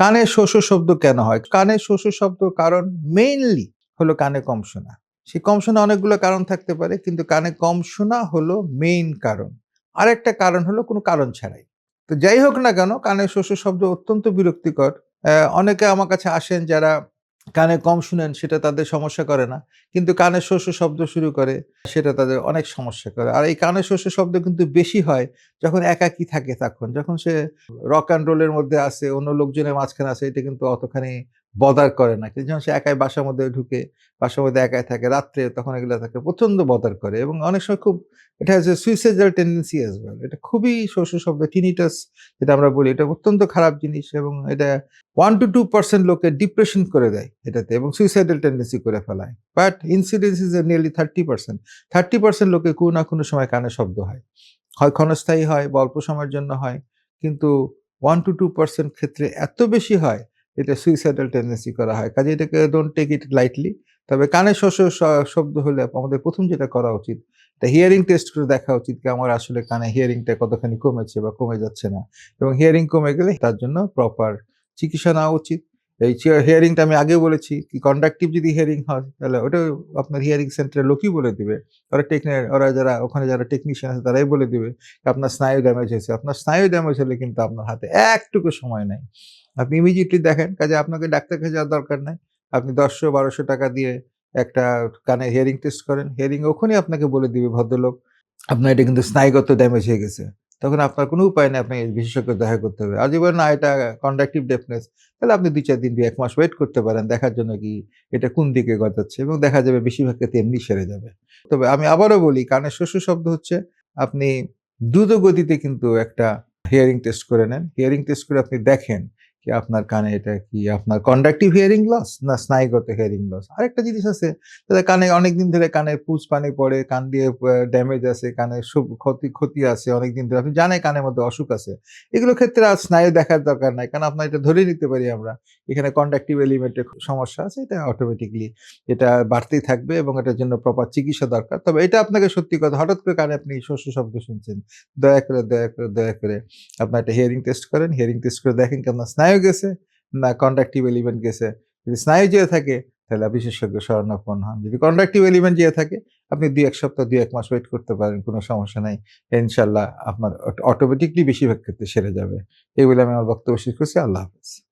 কানে শোষ শব্দ কেন হয়? কানে শোষ শব্দ কারণ মেইনলি হলো কানে কম শোনা। সেই কম শোনা অনেকগুলো কারণ থাকতে পারে, কিন্তু কানে কম শোনা হলো মেইন কারণ। আরেকটা কারণ হলো কোনো কারণ ছাড়াই। তো যাই হোক না কেন, কানে শোষ শব্দ অত্যন্ত বিরক্তিকর। অনেকে আমার কাছে আসেন যারা কানে কম শুনেন, সেটা তাদের সমস্যা করে না। কিন্তু কানে শোষ শব্দ শুরু করে, সেটা তাদের অনেক সমস্যা করে। আর এই কানে শোষ শব্দ কিন্তু বেশি হয় যখন একাকি থাকে তখন। যখন সে রক অ্যান্ড রোলের মধ্যে আসে, অন্য লোকজনের মাঝখানে আসে, এটা কিন্তু অতখানি বদার করে না। কিন্তু যখন সে একাই বাসার মধ্যে ঢুকে, বাসার মধ্যে একাই থাকে, রাত্রে তখন এগুলো তাকে প্রচণ্ড বদার করে এবং অনেক সময় খুব, এটা হচ্ছে সুইসাইডাল টেন্ডেন্সি অ্যাজ ওয়েল এটা খুবই শস্য শব্দ টিনিটাস যেটা আমরা বলি, এটা অত্যন্ত খারাপ জিনিস এবং এটা ওয়ান টু টু পার্সেন্ট লোকে ডিপ্রেশন করে দেয় এটাতে এবং সুইসাইডাল টেন্ডেন্সি করে ফেলায়। But incidence is nearly thirty percent thirty percent লোকে কোনো না কোনো সময় কানে শব্দ হয়। হয় ক্ষণস্থায়ী হয় বা অল্প সময়ের জন্য হয়। কিন্তু ওয়ান টু টু পার্সেন্ট ক্ষেত্রে এত বেশি হয়, এটা সুইসাইডাল টেন্ডেন্সি করা হয়। কাজে এটাকে ডোন্ট টেক ইট লাইটলি তবে কানে শস্য শব্দ হলে আমাদের প্রথম যেটা করা উচিত তা হিয়ারিং টেস্ট করে দেখা উচিত কি আমার আসলে কানে হিয়ারিংটা কতখানি কমেছে বা কমে যাচ্ছে না। এবং হিয়ারিং কমে গেলে তার জন্য প্রপার চিকিৎসা নেওয়া উচিত। এই হিয়ারিংটা আমি আগে বলেছি কি কন্ডাক্টিভ যদি হিয়ারিং হয়, তাহলে ওটা আপনার হিয়ারিং সেন্টারের লোকই বলে দিবে। ওরা টেকনি ওরা যারা, ওখানে যারা টেকনিশিয়ান আছে, তারাই বলে দিবে আপনার স্নায়ু ড্যামেজ হয়েছে। আপনার স্নায়ু ড্যামেজ হলে কিন্তু আপনার হাতে একটুকু সময় নাই। আপনি ইমিডিয়েটলি দেখেন, কাজে আপনাকে ডাক্তার কাছে যাওয়ার দরকার নাই। আপনি দশশো, বারোশো টাকা দিয়ে একটা কানে হিয়ারিং টেস্ট করেন। হিয়ারিং ওখানেই আপনাকে বলে দিবে ভদ্রলোক, আপনার এটা কিন্তু স্নায়ুগত ড্যামেজ হয়ে গেছে। তখন আপনার কোনো উপায় নেই আপনাকে বিশেষজ্ঞ দেখা করতে হবে। আর বলেন, না এটা কন্ডাক্টিভ ডেফনেস তাহলে আপনি দুই চার দিন দুই এক মাস ওয়েট করতে পারেন দেখার জন্য কি এটা কোন দিকে গজাচ্ছে এবং দেখা যাবে বেশিরভাগ ক্ষেত্রে এমনি সেরে যাবে। তবে আমি আবারও বলি কানের শস্য শব্দ হচ্ছে আপনি দ্রুত গতিতে কিন্তু একটা হিয়ারিং টেস্ট করে নেন। হিয়ারিং টেস্ট করে আপনি দেখেন আপনার কানে এটা কি? আপনার কন্ডাক্টিভ হিয়ারিং লস না স্নায়ুগত হিয়ারিং লস আরেকটা জিনিস আছে, তাদের কানে অনেকদিন ধরে কানে পুজ পানি পড়ে, কান দিয়ে ড্যামেজ আছে, কানে ক্ষতি ক্ষতি আছে অনেকদিন ধরে। আপনি জানেন কানের মধ্যে অসুখ আছে। এগুলো ক্ষেত্রে আর স্নায়ু দেখার দরকার নাই, কারণ আপনার এটা ধরে নিতে পারি আমরা। এখানে কন্ডাক্টিভ এলিমেন্টের সমস্যা আছে, এটা অটোমেটিকলি এটা বাড়তেই থাকবে এবং এটার জন্য প্রপার চিকিৎসা দরকার। তবে এটা আপনাকে সত্যি কথা, হঠাৎ করে কানে আপনি শস্য শব্দ শুনছেন, দয়া করে দয়া করে দয়া করে, আপনার একটা হিয়ারিং টেস্ট করেন হিয়ারিং টেস্ট করে দেখেন কি আপনার স্নায়ু গেছে, না কন্ডাক্টিভ এলিমেন্ট গেছে। যদি স্নায়ু যেয়ে থাকে, তাহলে বিশেষজ্ঞ শরণাপন্ন হন। যদি কন্ডাক্টিভ এলিমেন্ট যেয়ে থাকে, আপনি দুই এক সপ্তাহ, দুই এক মাস ওয়েট করতে পারেন, কোনো সমস্যা নাই। ইনশাল্লাহ আপনার অটোমেটিকলি বেশিরভাগ ক্ষেত্রে সেরে যাবে। এই বলে আমি আমার বক্তব্য শেষ করছি। আল্লাহ হাফিজ।